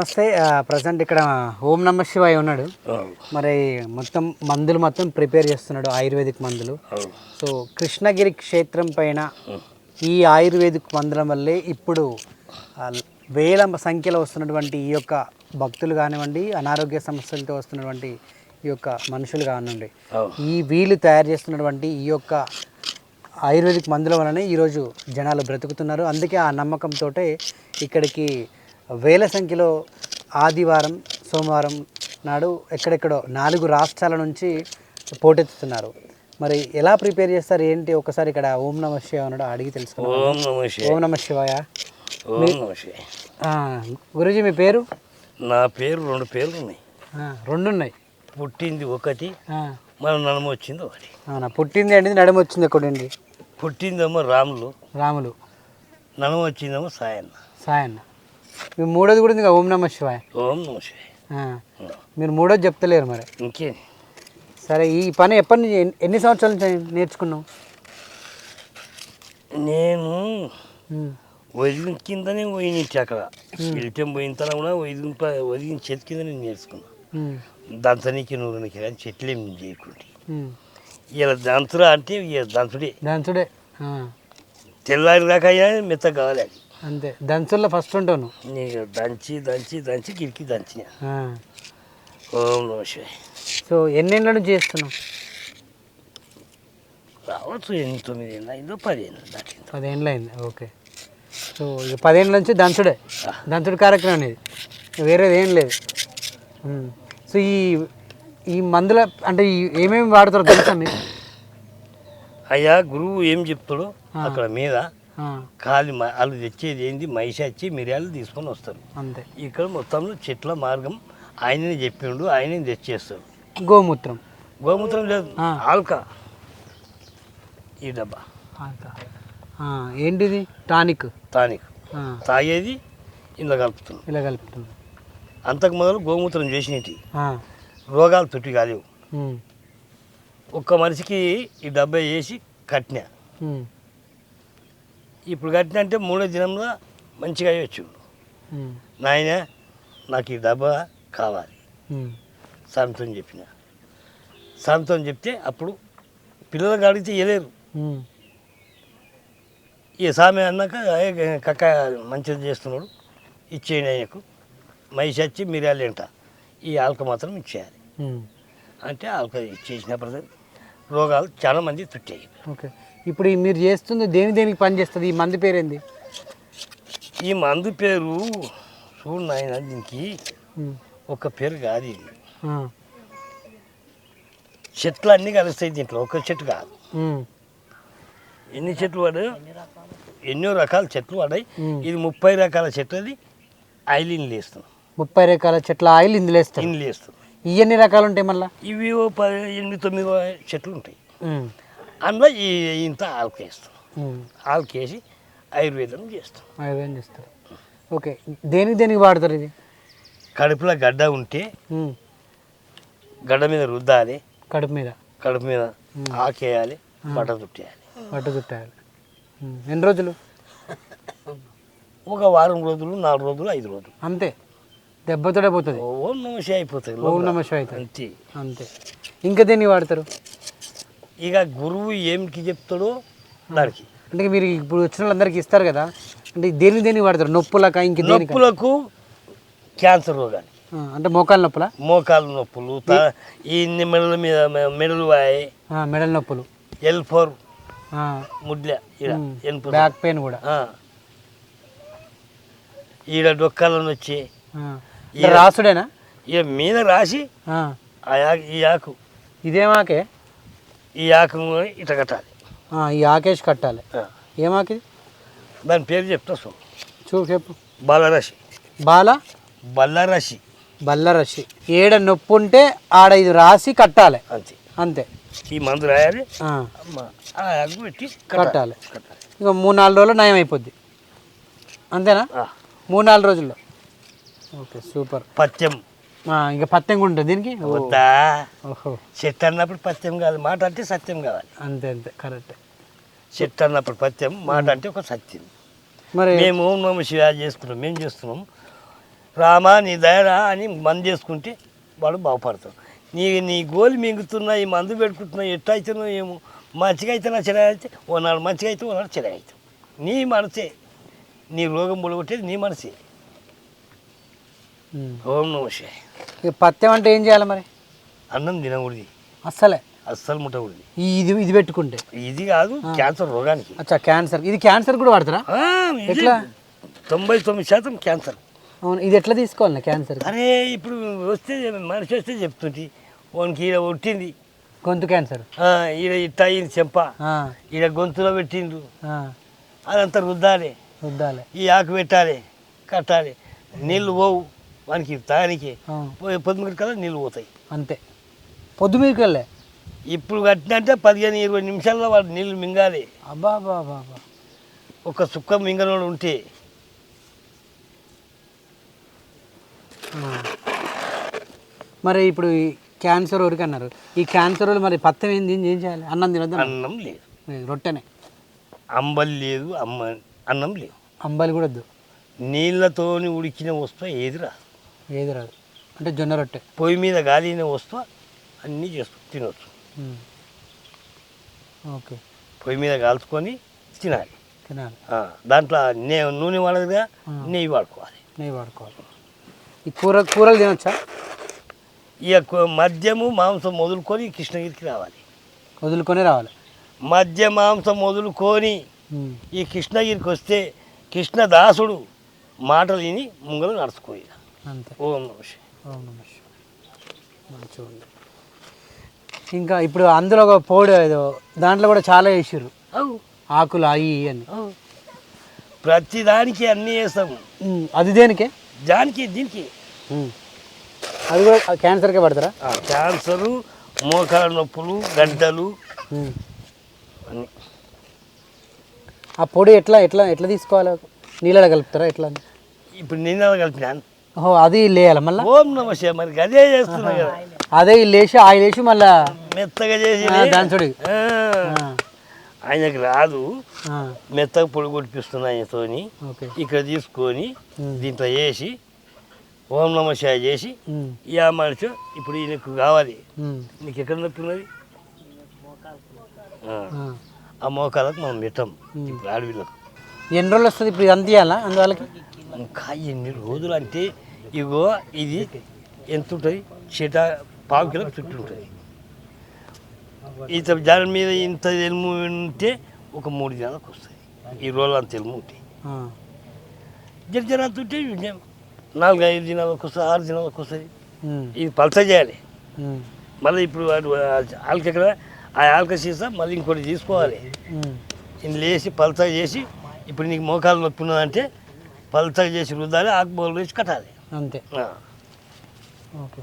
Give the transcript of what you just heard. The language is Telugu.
నమస్తే. ప్రజెంట్ ఇక్కడ ఓం నమ శివాయ ఉన్నాడు. మరి మొత్తం మందులు మొత్తం ప్రిపేర్ చేస్తున్నాడు ఆయుర్వేదిక్ మందులు. సో కృష్ణగిరి క్షేత్రం పైన ఈ ఆయుర్వేదిక్ మందుల వల్లే ఇప్పుడు వేల సంఖ్యలో వస్తున్నటువంటి ఈ యొక్క భక్తులు కానివ్వండి అనారోగ్య సమస్యలతో వస్తున్నటువంటి ఈ యొక్క మనుషులు కానివ్వండి ఈ వీళ్ళు తయారు చేస్తున్నటువంటి ఈ యొక్క ఆయుర్వేదిక్ మందుల వలనే ఈరోజు జనాలు బ్రతుకుతున్నారు. అందుకే ఆ నమ్మకంతో ఇక్కడికి వేల సంఖ్యలో ఆదివారం సోమవారం నాడు ఎక్కడెక్కడో నాలుగు రాష్ట్రాల నుంచి పోటెత్తుతున్నారు. మరి ఎలా ప్రిపేర్ చేస్తారు? ఏంటి? ఒకసారి ఇక్కడ ఓం నమ శివాయ ఉన్నాడు అడిగి తెలుసుకున్నాం ఓం నమ శివాయ. ఓం నమ శివాయ. ఓం నమ శివాయ. ఆ, గురూజీ మీ పేరు? నా పేరు రెండు పేర్లు ఉన్నాయి. రెండు ఉన్నాయి పుట్టింది ఒకటి మన నడమ వచ్చింది ఒకటి. అవునా? పుట్టింది అండి నడుము వచ్చింది ఒకటి పుట్టిందేమో రాములు. రాములు. నడమ వచ్చిందేమో సాయన్న. సాయన్న. మీ మూడోది కూడా కదా, ఓం నమ శివాయ. ఓం నమ శివాయ. మీరు మూడోది చెప్తలేరు మరి. ఇంకే. సరే ఈ పని ఎప్పటి నుంచి ఎన్ని- సంవత్సరాల నుంచి నేర్చుకున్నావు? నేను వదిలిన కిందనే పోయినట్టు అక్కడ. వెళ్తే పోయిన తర్వాత కూడా వదిలిన వదిలిన చెట్టు కింద నేను నేర్చుకున్నా. ఉమ్, దంచనీకి నూరునికి కానీ చెట్లు ఏమి చేయకుండా. ఇలా దంచురా అంటే ఇక దంచుడే ఆ, తెల్లారి దాకా మెత్త కావాలి. అంతే. దంచుల్లో ఫస్ట్ ఉంటావు నువ్వు నీకు దంచి దంచి దంచి గిరికి దంచిన. ఆ. ఓం నమ శివాయ. సో ఎన్నేళ్ళ నుంచి చేస్తున్నావు? రావచ్చు ఎనిమిది తొమ్మిది ఏళ్ళు అయిందో పది ఏళ్ళు దాటిందో. పదేళ్ళు అయింది ఓకే. సో ఇక పదేళ్ళ నుంచి దంచుడే. దంచుడు కార్యక్రమం అనేది. వేరేది ఏం లేదు. సో ఈ ఈ మందుల అంటే ఈ ఏమేమి వాడతారో తెలుసా మీకు? అయ్యా గురువు ఏం చెప్తాడో అక్కడ మీద కాలి వాళ్ళు తెచ్చేది ఏంది? మైష వచ్చి మిరియాలు తీసుకొని వస్తారు. అంతే. ఇక్కడ మొత్తంలో చెట్ల మార్గం ఆయననే చెప్పిండు ఆయనే తెచ్చేస్తారు. గోమూత్రం. గోమూత్రం లేదు. ఆల్కా. ఈ డబ్బా. అంత. ఆ, ఏంటిది? టానిక్. టానిక్. తాగేది ఇందులో కలుపుతున్నాం ఇలా కలుపుతుంది. అంతకు మొదలు గోమూత్రం చేసినవి ఆ, రోగాలు తుట్టి కాలేవు. ఒక్క మనిషికి ఈ డబ్బా వేసి కట్టినా. ఇప్పుడు కట్టిన అంటే మూడో దినంలో మంచిగా అయ్యొచ్చు. నాయన నాకు ఈ డబ్బా కావాలి. సాంతో చెప్పిన. సాంతో చెప్తే అప్పుడు పిల్లలకు అడిగితే ఇవ్వలేరు ఈ సామె అన్నాక "ఏ, కక్క మంచిది చేస్తున్నాడు ఇచ్చేయండి ఆయనకు. మనిషి వచ్చి మిరియాలు ఏంట ఈ ఆల్క మాత్రం ఇచ్చేయాలి. అంటే ఆల్క ఇచ్చేసినప్పుడు రోగాలు చాలా మంది తుట్టాయి ఓకే. ఇప్పుడు ఈ మీరు చేస్తుంది దేని దేనికి పని చేస్తుంది? ఈ మంది పేరేంది? ఈ మందు పేరు చూడు నాయన దీనికి ఒక పేరు కాదు ఇది. చెట్లు అన్నీ కలుస్తాయి దీంట్లో ఒక చెట్టు కాదు. ఎన్ని చెట్లు పడాయి ఎన్నో రకాల చెట్లు పడాయి. ఇది ముప్పై రకాల చెట్లది ఆయిల్ ఇన్లు వేస్తున్నాం ముప్పై రకాల చెట్ల ఆయిల్ ఇందులో వేస్తారు. ఇన్లు వేస్తున్నాం ఈ ఎన్ని రకాలు ఉంటాయి మళ్ళా? ఇవి ఓ పది ఎనిమిది తొమ్మిది చెట్లు ఉంటాయి. అందులో ఈ ఇంత ఆల్క వేస్తాం. ఉమ్, ఆల్క వేసి ఆయుర్వేదం చేస్తాం. ఆయుర్వేదం చేస్తారు. ఓకే. దేనికి దేనికి వాడతారు ఇది? కడుపులో గడ్డ ఉంటే గడ్డ మీద రుద్దాలి. కడుపు మీద? కడుపు మీద ఆకేయాలి బట్ట చుట్టేయాలి. పట్టు చుట్టాలి ఉమ్, ఎన్ని రోజులు? ఒక వారం రోజులు నాలుగు రోజులు ఐదు రోజులు. అంతే. దెబ్బతోడే పోతుంది. ఓం నమసి అయిపోతుంది ఓం నమ శివాయ అవుతుంది. అంతే. అంతే. ఇంకా దేనికి వాడతారు? ఇక గురువు ఏమిటి చెప్తాడో దానికి. అంటే మీరు ఇప్పుడు వచ్చిన వాళ్ళందరికీ ఇస్తారు కదా అంటే దేని దేనికి వాడతారు? నొప్పులక ఇంక దేనికి? నొప్పులకు క్యాన్సర్ రోగాలు ఆ, అంటే మోకాలు నొప్పులా? మోకాలు నొప్పులు త- ఈ మెడల మీద మెడలు వాయి. మెడల నొప్పులు. ఎల్ ఫోర్ ముడ్ల బ్యాక్ పెయిన్ కూడా. ఈడ డొక్కాలను వచ్చి రాసుడేనా? ఇక మీద రాసి ఆ, ఆ యాకు ఈ ఆకు? ఇదేమాకే ఈ ఆకు ఇట కట్టాలి. ఈ ఆకేష్ కట్టాలి. ఏమాకి దాని పేరు చెప్తా సో. చూ చెప్పు. బలరసి బాల? బల్లరసి బల్లరసి ఏడ నొప్పి ఉంటే ఆడ ఇది రాసి కట్టాలి. అంతే. అంతే. ఈ మందు రాయాలి. పెట్టి కట్టాలి. ఇక మూడు నాలుగు రోజులు నయం అయిపోద్ది. అంతేనా. మూడు నాలుగు రోజుల్లో. Okay super. పత్యం. ఇంకా పత్యంగా ఉంటుంది దీనికి? వద్దా ఓహో. చెట్టు అన్నప్పుడు పత్యం కాదు మాట అంటే సత్యం కావాలి. అంతే అంతే కరెక్ట్. చెట్టు అన్నప్పుడు పత్యం మాట అంటే ఒక సత్యం. మరి మేము ఓం నమ శివాయ చేస్తున్నాం మేము చేస్తున్నాం. రామా నీ దయరా అని మందు చేసుకుంటే వాడు బాగుపడతాడు నీ నీ గోలు మింగుతున్నా ఈ మందు పెట్టుకుంటున్నా ఎట్లా అవుతున్నావు ఏమో. మంచిగా అయితే నా చెడ అయితే ఓనాడు మంచిగా అయితే ఓనాడు చెడ అవుతావు నీ మనసే. నీ రోగం పొడగొట్టేది నీ మనసే. ఓం నమ శివాయ. ఇక పత్యం అంటే ఏం చేయాలి మరి? అన్నం తినకూడదు. అస్సలే. అస్సలు ముట్టకూడదు. ఈ ఇది ఇది పెట్టుకుంటే. ఇది కాదు క్యాన్సర్ రోగానికి. అచ్చా క్యాన్సర్. ఇది క్యాన్సర్ కూడా వాడతారా? ఎట్లా? తొంభై తొమ్మిది శాతం క్యాన్సర్. అవును ఇది ఎట్లా తీసుకోవాలి క్యాన్సర్ అరే ఇప్పుడు వస్తే మనిషి వస్తే చెప్తుంది. వానికి ఈడ ఒట్టింది గొంతు క్యాన్సర్. ఈడ ఇట్ట అయింది చెంప. ఈడ గొంతులో పెట్టిండ్రు. ఆ, అదంతా రుద్దాలి. రుద్దాలి. ఈ ఆకు పెట్టాలి కట్టాలి. నీళ్ళు పోవు. వానికి తాగానికి ఆ, పొద్దుమిటి కదా నీళ్ళు పోతాయి. అంతే. పొద్దు మీకు వెళ్ళే ఇప్పుడు కట్టినంటే పదిహేను ఇరవై నిమిషాల్లో వాడు నీళ్ళు మింగాలి. అబ్బా అబ్బా ఒక సుక్క మింగనోడు ఉంటే. మరి ఇప్పుడు క్యాన్సర్ వరకు అన్నారు. ఈ క్యాన్సర్ వాళ్ళు మరి పత్తం ఏంది? ఏం చేయాలి? అన్నం తినొద్దు? అన్నం లేదు. రొట్టెనే. అంబలి లేదు అమ్మ అన్నం లేదు. అంబాలి కూడా వద్దు. నీళ్ళతోని ఉడికిన వస్తువు ఏది రాదు ఏది రాదు. అంటే జొన్న రొట్టె. పొయ్యి మీద గాలిన వస్తువు అన్నీ చేస్తూ తినవచ్చు ఉమ్. ఓకే. పొయ్యి మీద కాల్చుకొని తినాలి. తినాలి. దాంట్లో నే నూనె వాడదుగా నెయ్యి వాడుకోవాలి. నెయ్యి వాడుకోవాలి. ఈ కూర కూరలు తినొచ్చా? ఇక మద్యము మాంసం వదులుకొని కృష్ణగిరికి రావాలి. వదులుకొని రావాలి. మద్య మాంసం వదులుకొని. ఈ కృష్ణగిరికి వస్తే కృష్ణదాసుడు మాటలు విని ముంగలు నడుచుకోయి అంతే. ఓం నమ. ఓం నమః ఉంది ఇంకా ఇప్పుడు అందులో ఒక పౌడర్ ఏదో దాంట్లో కూడా చాలా వేసారు ఆకులు అవి అని. ప్రతి దానికి అన్నీ వేస్తాము. అది దేనికే? దానికి దీనికి. అది కూడా క్యాన్సర్కే పడతారా? క్యాన్సరు మోకాల నొప్పులు గడ్డలు. ఆ పొడి ఎట్లా ఎట్లా ఎట్లా తీసుకోవాలి? నీళ్ళలో కలుపుతారా ఎట్లా? ఇప్పుడు నిన్న కలిపినాను ఓహో అది లేయాలి మళ్ళీ? ఓం నమ మరి అదే చేస్తున్నా కదా. అదే వేసి ఆయిల్ వేసి మళ్ళా మెత్తగా చేసి దాంచోడి ఆయనకు రాదు. మెత్తగా పొడి కొట్టిపిస్తున్నా ఆయనతోని. ఇక్కడ తీసుకొని దీంట్లో వేసి ఓం నమ శివాయ చేసి ఈ మనిషి ఇప్పుడు ఈయనకు కావాలి. నీకు ఎక్కడ నొప్పి ఉన్నది ఆ, మోకాలకు మనం పెట్టాం. ఇప్పుడు ఆడవిళ్ళకు ఎన్ని రోజులు వస్తుంది ఇప్పుడు ఇవ్వాలా అందువల్లకి? ఇంకా ఎన్ని రోజులు అంటే ఇగో ఇది ఎంత ఉంటుంది చీట పావు కిలో చుట్టూ ఉంటుంది. ఇంత జాల మీద ఇంత ఎలుము ఉంటే ఒక మూడు దినాలకు వస్తుంది. ఈ రోజులు అంత ఎలుము ఉంటాయి జర జర అంత ఉంటే నాలుగు ఐదు దినాలకు వస్తుంది ఆరు దినాలకు వస్తుంది. ఇది పలస చేయాలి. మళ్ళీ ఇప్పుడు వాడు ఆల్క ఎక్కడ ఆ ఆల్క సీసా మళ్ళీ ఇంకోటి తీసుకోవాలి. ఉమ్, ఇందులో వేసి పలసగా చేసి ఇప్పుడు నీకు మోకాలు నొప్పి ఉన్నదంటే పలసగా చేసి రుద్దాలి ఆకుబోలు వేసి కట్టాలి. అంతే. ఓకే.